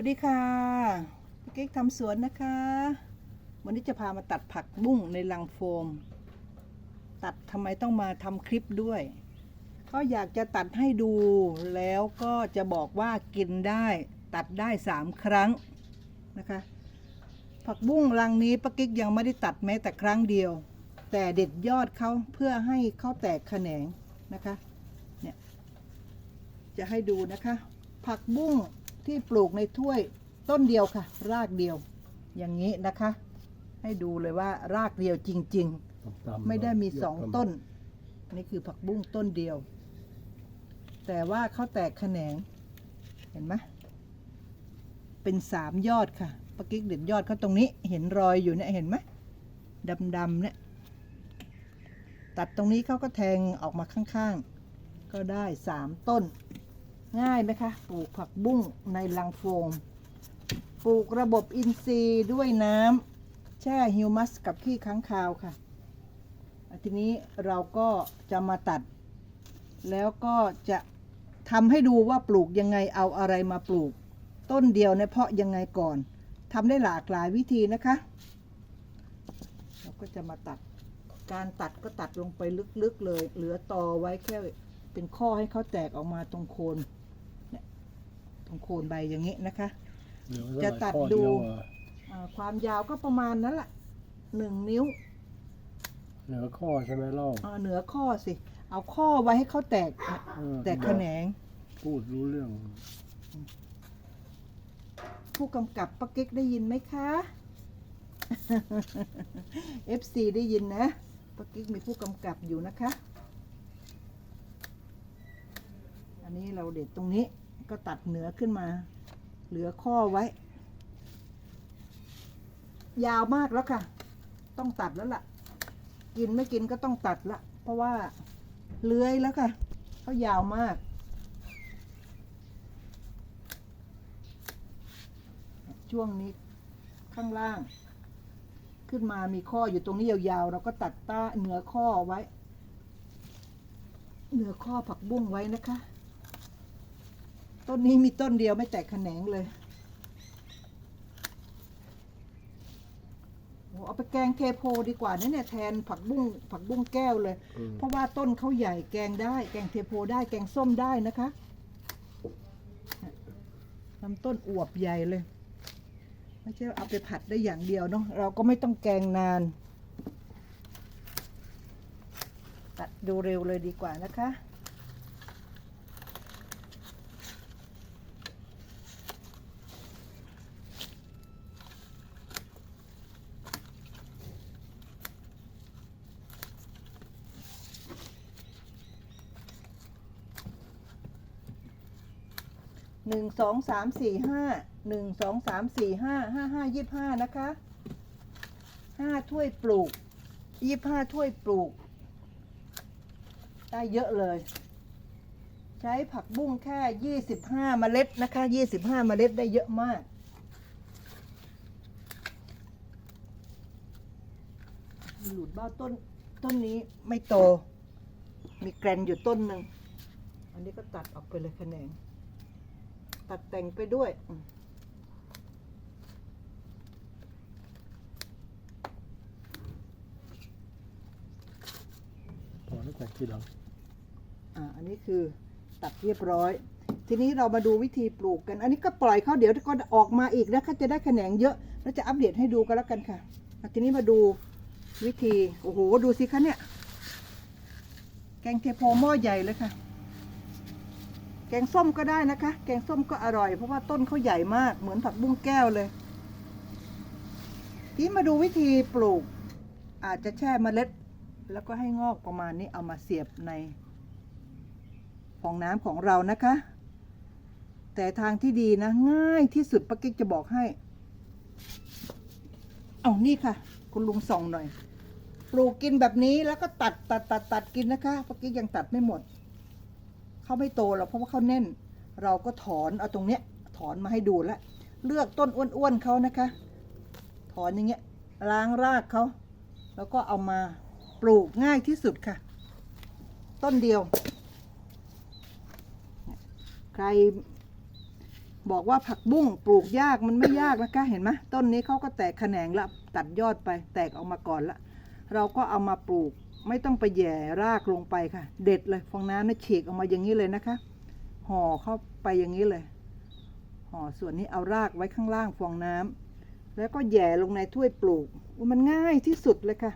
วัสดีค่ะพี่กิ๊กทำสวนนะคะ วันนี้จะพามาตัดผักบุ้งในลังโฟม ตัดทำไมต้องมาทำคลิปด้วย ก็อยากจะตัดให้ดูแล้วก็จะบอกว่ากินได้ตัดได้สามครั้งนะคะ ผักบุ้งรังนี้ป้ากิ๊กยังไม่ได้ตัดแม้แต่ครั้งเดียว แต่เด็ดยอดเขาเพื่อให้เขาแตกแขนงนะคะ เนี่ย จะให้ดูนะคะ ผักบุ้ง ที่ปลูกในถ้วยต้นเดียวค่ะ รากเดียว อย่างนี้นะคะ ให้ดูเลยว่ารากเดียวจริง ๆ ไม่ได้มีสองต้น นี่คือผักบุ้งต้นเดียว แต่ว่าเขาแตกแขนง เห็นไหมเป็นสามยอดค่ะปะกิ๊กเด็ดยอดเขาตรงนี้เห็นรอยอยู่เนี่ยเห็นไหมดำๆเนี่ยตัดตรงนี้เขาก็แทงออกมาข้างๆ ก็ได้สามต้น ง่ายไหมคะ ปลูกผักบุ้งในลังโฟม ปลูกระบบอินทรีย์ด้วยน้ำแช่ฮิวมัสกับขี้ค้างคาวค่ะ ทีนี้เราก็จะมาตัด แล้วก็จะทำให้ดูว่าปลูกยังไงเอาอะไรมาปลูก ต้นเดียวเนี่ยเพาะยังไงก่อนทำได้หลากหลายวิธีนะคะ เราก็จะมาตัดการตัดก็ตัดลงไปลึกๆเลย เหลือตอไว้แค่ เป็นข้อให้เขาแตกออกมาตรงโคนเนี่ยตรงโคนใบอย่างนี้นะคะจะตัดดูอ่าความยาวก็ประมาณนั้นแหละหนึ่งนิ้วเหนือข้อใช่ไหมเล่าอ่าเหนือข้อสิ เอาข้อไว้ให้เขาแตกเนี่ยเออแตกแขนง พูดรู้เรื่อง ผู้กำกับปะกิ๊กได้ยินไหมคะ FC ได้ยินนะปะกิ๊กมีผู้กำกับอยู่นะคะ อันนี้เราเด็ดตรงนี้ก็ตัดเหนือขึ้นมา เหลือข้อไว้ ยาวมากแล้วค่ะ ต้องตัดแล้วล่ะ กินไม่กินก็ต้องตัดละ เพราะว่าเลื้อยแล้วค่ะเขายาวมาก ช่วงนี้ข้างล่าง ขึ้นมามีข้ออยู่ตรงนี้ยาวๆ เราก็ตัดต้าเหนือข้อไว้ เหนือข้อผักบุ้งไว้นะคะ ต้นนี้มีต้นเดียวไม่แตกแขนงเลยโอ้เอาไปแกงเทโพดีกว่านะเนี่ยแทนผักบุ้งผักบุ้งแก้วเลยอืมเพราะว่าต้นเขาใหญ่แกงได้ แกงเทโพได้แกงส้มได้นะคะลำต้นอวบใหญ่เลย ไม่ใช่ว่าเอาไปผัดได้อย่างเดียวเนาะเราก็ไม่ต้องแกงนาน ตัดดูเร็วเลยดีกว่านะคะ หนึ่งสองสามสี่ห้าหนึ่งสองสามสี่ห้าห้าห้ายี่ห้านะคะห้าถ้วยปลูกยี่ห้าถ้วยปลูก ได้เยอะเลย ใช้ผักบุ้งแค่ยี่สิบห้าเมล็ดนะคะยี่สิบห้าเมล็ดได้เยอะมากหลุดบ้าต้นต้นนี้ไม่โต มีแกรนอยู่ต้นหนึ่ง อันนี้ก็ตัดออกไปเลยแขนง ตัดแต่งไปด้วยอืมพอแล้วแต่ทีหลังอ่าอันนี้คือตัดเรียบร้อย ทีนี้เรามาดูวิธีปลูกกัน อันนี้ก็ปล่อยเขาเดี๋ยวก็ออกมาอีกนะคะจะได้แขนงเยอะ แล้วจะอัปเดตให้ดูกันแล้วกันค่ะอะทีนี้มาดูวิธี โอ้โห ดูสิคะเนี่ย แกงเทโพหม้อใหญ่เลยค่ะ แกงส้มก็ได้นะคะ แกงส้มก็อร่อย เพราะว่าต้นเขาใหญ่มากเหมือนผักบุ้งแก้วเลย ทีมาดูวิธีปลูก อาจจะแช่เมล็ด แล้วก็ให้งอกประมาณนี้เอามาเสียบในฟองน้ำของเรานะคะ แต่ทางที่ดีนะ ง่ายที่สุดป้ากิ๊กจะบอกให้ เอานี่ค่ะ คุณลุงส่องหน่อย ปลูกกินแบบนี้แล้วก็ตัดตัดตัดตัดกินนะคะป้ากิ๊กยังตัดไม่หมด เขาไม่โตหรอกเพราะว่าเขาแน่น เราก็ถอนเอาตรงเนี้ยถอนมาให้ดูแลเลือกต้นอ้วนๆเขานะคะ ถอนอย่างเงี้ยล้างรากเขาแล้วก็เอามาปลูกง่ายที่สุดค่ะ ต้นเดียว ใครบอกว่าผักบุ้งปลูกยากมันไม่ยากนะคะเห็นไหมต้นนี้เขาก็แตกแขนงละตัดยอดไปแตกออกมาก่อนละเราก็เอามาปลูก ไม่ต้องไปแย่รากลงไปค่ะ เด็ดเลยฟองน้ำนะฉีกออกมาอย่างนี้เลยนะคะ ห่อเข้าไปอย่างนี้เลย ห่อส่วนนี้เอารากไว้ข้างล่างฟองน้ำแล้วก็แย่ลงในถ้วยปลูก มันง่ายที่สุดเลยค่ะ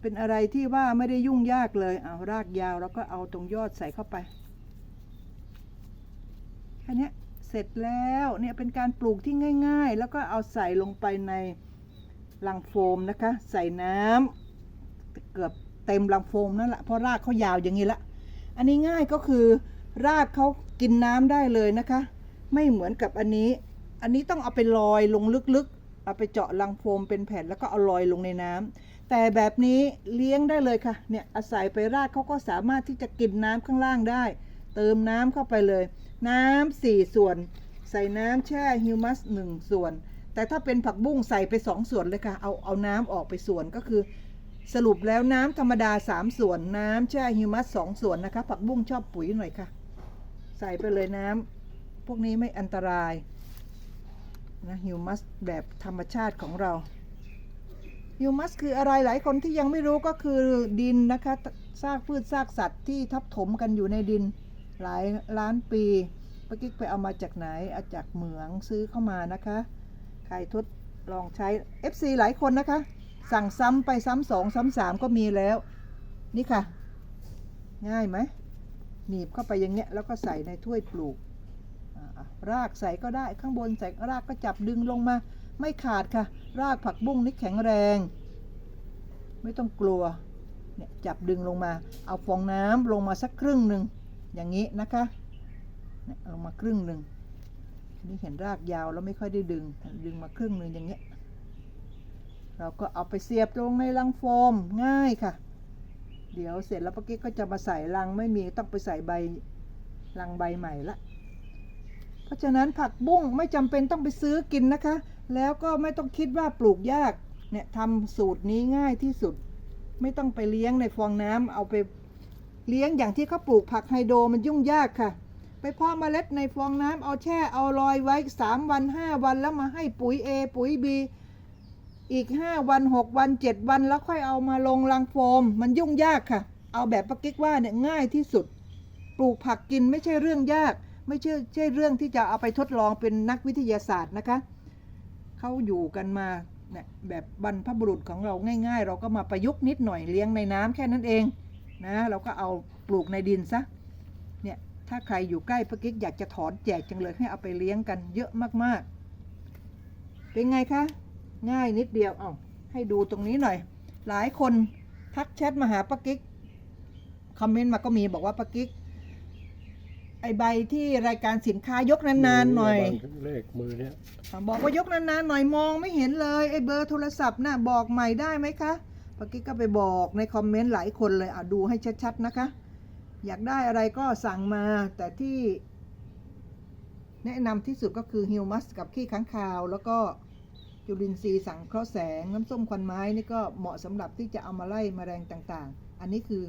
เป็นอะไรที่ว่าไม่ได้ยุ่งยากเลย เอารากยาวแล้วก็เอาตรงยอดใส่เข้าไปแค่นี้เสร็จแล้วเนี่ยเป็นการปลูกที่ง่าย ๆ แล้วก็เอาใส่ลงไปในลังโฟมนะคะ ใส่น้ำเกือบ เต็มลังโฟมนั่นแหละเพราะรากเขายาวอย่างนี้ละ อันนี้ง่ายก็คือ รากเขากินน้ำได้เลยนะคะ ไม่เหมือนกับอันนี้ อันนี้ต้องเอาไปลอยลงลึกๆ เอาไปเจาะลังโฟมเป็นแผ่นแล้วก็เอาลอยลงในน้ำแต่แบบนี้เลี้ยงได้เลยค่ะ เนี่ยอาศัยไปรากเขาก็สามารถที่จะกินน้ำข้างล่างได้ เติมน้ำเข้าไปเลย น้ำสี่ส่วน ใส่น้ำแช่ฮิวมัสหนึ่งส่วนแต่ถ้าเป็นผักบุ้งใส่ไปสองส่วนเลยค่ะ เอาเอาน้ำออกไปส่วนก็คือ สรุปแล้วน้ำธรรมดาสามส่วนน้ำแช่ฮิวมัสสองส่วนนะคะ ผักบุ้งชอบปุ๋ยหน่อยค่ะ ใส่ไปเลยน้ำพวกนี้ไม่อันตรายนะฮิวมัสแบบธรรมชาติของเราฮิวมัสคืออะไรหลายคนที่ยังไม่รู้ก็คือดินนะคะซากพืชซากสัตว์ที่ทับถมกันอยู่ในดินหลายล้านปีปกิ๊กไปเอามาจากไหนเอาจากเหมืองซื้อเข้ามานะคะ ใครทดลองใช้ FC หลายคนนะคะ สั่งซ้ำไปซ้ำสองซ้ำสามก็มีแล้ว นี่ค่ะ ง่ายไหมหนีบเข้าไปอย่างเงี้ยแล้วก็ใส่ในถ้วยปลูกรากใส่ก็ได้ข้างบนใส่รากก็จับดึงลงมา ไม่ขาดค่ะ รากผักบุ้งนี่แข็งแรง ไม่ต้องกลัวเนี่ยจับดึงลงมา เอาฟองน้ำลงมาสักครึ่งหนึ่งอย่างนี้นะคะเนี่ยลงมาครึ่งหนึ่งนี่เห็นรากยาวแล้วไม่ค่อยได้ดึง ดึงมาครึ่งหนึ่งอย่างเงี้ย เราก็เอาไปเสียบลงในลังโฟมง่ายค่ะ เดี๋ยวเสร็จแล้วปากิ๊กก็จะมาใส่ลังไม่มีต้องไปใส่ใบลังใบใหม่ละเพราะฉะนั้นผักบุ้งไม่จำเป็นต้องไปซื้อกินนะคะ แล้วก็ไม่ต้องคิดว่าปลูกยากเนี่ยทำสูตรนี้ง่ายที่สุด ไม่ต้องไปเลี้ยงในฟองน้ำเอาไปเลี้ยงอย่างที่เขาปลูกผักไฮโดรมันยุ่งยากค่ะ ไปเพาะเมล็ดในฟองน้ำเอาแช่เอาลอยไว้สามวันห้าวันแล้วมาให้ปุ๋ย A ปุ๋ย B อีก5วัน6วัน7วันแล้วค่อยเอามาลงรังโฟม มันยุ่งยากค่ะ เอาแบบปากิ๊กว่าเนี่ยง่ายที่สุด ปลูกผักกินไม่ใช่เรื่องยาก ไม่ใช่ใช่เรื่องที่จะเอาไปทดลองเป็นนักวิทยาศาสตร์นะคะเขาอยู่กันมาเนี่ยแบบบรรพบุรุษของเราง่าย ๆ เราก็มาประยุกต์นิดหน่อยเลี้ยงในน้ำแค่นั้นเองนะเราก็เอาปลูกในดินซะเนี่ยถ้าใครอยู่ใกล้ปากิ๊กอยากจะถอนแจกจังเลยให้เอาไปเลี้ยงกันเยอะมากๆ เป็นไงคะ ง่ายนิดเดียวเอาให้ดูตรงนี้หน่อย หลายคนทักแชทมาหาป้ากิ๊กคอมเมนต์มาก็มีบอกว่าป้ากิ๊กไอใบที่รายการสินค้ายกนานๆหน่อยเลขมือเนี้ยบอกว่ายกนานๆหน่อยมองไม่เห็นเลยไอเบอร์โทรศัพท์น่ะบอกใหม่ได้ไหมคะป้ากิ๊กก็ไปบอกในคอมเมนต์หลายคนเลยอะดูให้ชัดๆนะคะ อยากได้อะไรก็สั่งมาแต่ที่ แนะนำที่สุดก็คือฮิวมัสกับขี้ค้างคาวแล้วก็ จุลินทรีย์สังเคราะห์แสง น้ำส้มควันไม้นี่ก็เหมาะสำหรับที่จะเอามาไล่แมลงต่างๆ อันนี้คือ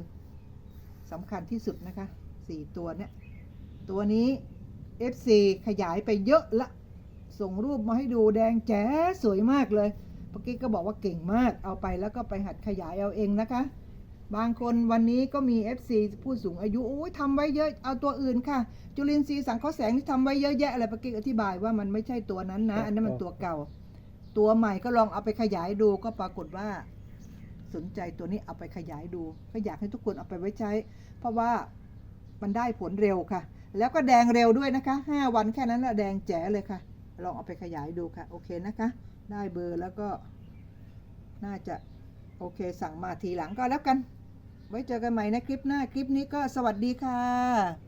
สำคัญที่สุดนะคะสี่ตัวเนี่ยตัวนี้ FC ขยายไปเยอะละ ส่งรูปมาให้ดูแดงแจ๋สวยมากเลยปกกี้ก็บอกว่าเก่งมากเอาไปแล้วก็ไปหัดขยายเอาเองนะคะ บางคนวันนี้ก็มี FC ผู้สูงอายุโอ้ยทำไว้เยอะเอาตัวอื่นค่ะ จุลินทรีย์สังเคราะห์แสงที่ทำไว้เยอะแยะอะไรปกกี้อธิบายว่ามันไม่ใช่ตัวนั้นนะ อันนั้นมันตัวเก่า ตัวใหม่ก็ลองเอาไปขยายดูก็ปรากฏว่า สนใจตัวนี้เอาไปขยายดู ก็อยากให้ทุกคนเอาไปไว้ใช้ เพราะว่ามันได้ผลเร็วค่ะ แล้วก็แดงเร็วด้วยนะคะห้าวันแค่นั้นแหละแดงแจ๋เลยค่ะ ลองเอาไปขยายดูค่ะ โอเคนะคะ ได้เบอร์แล้วก็น่าจะโอเค สั่งมาทีหลังก็แล้วกัน ไว้เจอกันใหม่ในคลิปหน้า คลิปนี้ก็สวัสดีค่ะ